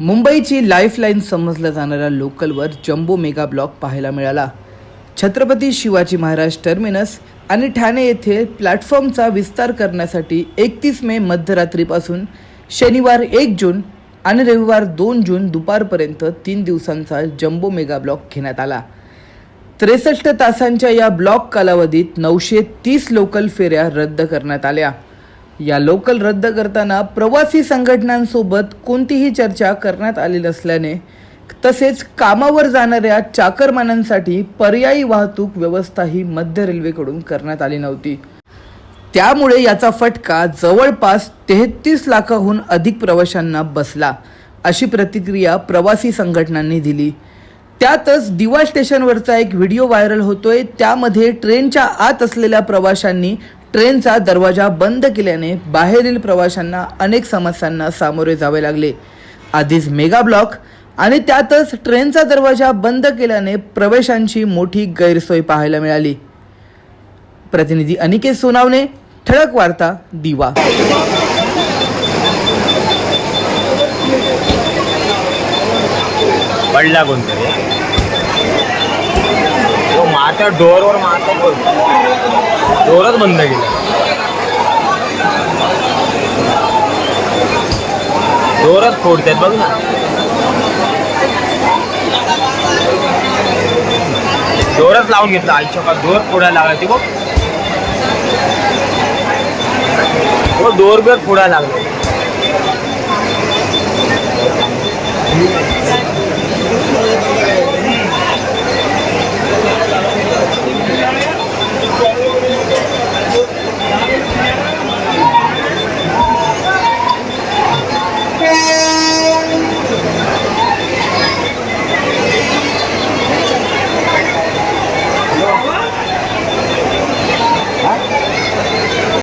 मुंबईची लाईफलाईन समजल्या जाणाऱ्या लोकलवर जम्बो मेगा ब्लॉक पाहायला मिळाला. छत्रपती शिवाजी महाराज टर्मिनस आणि ठाणे येथे प्लॅटफॉर्मचा विस्तार करण्यासाठी एकतीस मे मध्यरात्रीपासून शनिवार एक जून आणि रविवार दोन जून दुपारपर्यंत तीन दिवसांचा जम्बो मेगा ब्लॉक घेण्यात आला. त्रेसष्ट तासांच्या या ब्लॉक कालावधीत नऊशे तीस लोकल फेऱ्या रद्द करण्यात आल्या. या लोकल रद्द करताना प्रवासी संघटनांसोबत कोणतीही चर्चा करण्यात आली नसल्याने तसेच कामावर जाणाऱ्या चाकरमानांसाठी पर्यायी वाहतूक व्यवस्थाही मध्य रेल्वेकडून करण्यात आली नव्हती. त्यामुळे याचा फटका जवळपास तेहतीस लाखाहून अधिक प्रवाशांना बसला अशी प्रतिक्रिया प्रवासी संघटनांनी दिली. त्यातच दिवा स्टेशनवरचा एक व्हिडिओ व्हायरल होतोय. त्यामध्ये ट्रेनच्या आत असलेल्या प्रवाशांनी ट्रेनचा दरवाजा बंद केल्याने बाहेरील प्रवाशांना अनेक समस्यांना सामोरे जावे लागले. आधीच मेगा ब्लॉक आणि त्यातच ट्रेनचा दरवाजा बंद केल्याने प्रवेशांची मोठी गैरसोय पाहायला मिळाली. प्रतिनिधी अनिकेत सोनावणे ठळक वार्ता दिवा. पडला कोणतरी. तो माता डोअरवर माता बोल डोअरच बंद केला. डोअरच फोडतात बघ ना. डोअरच लावून घेतला. आईच्या का डोअर फोडायला लागला ती बघ. हो डोअर बिअर फोडायला लागला.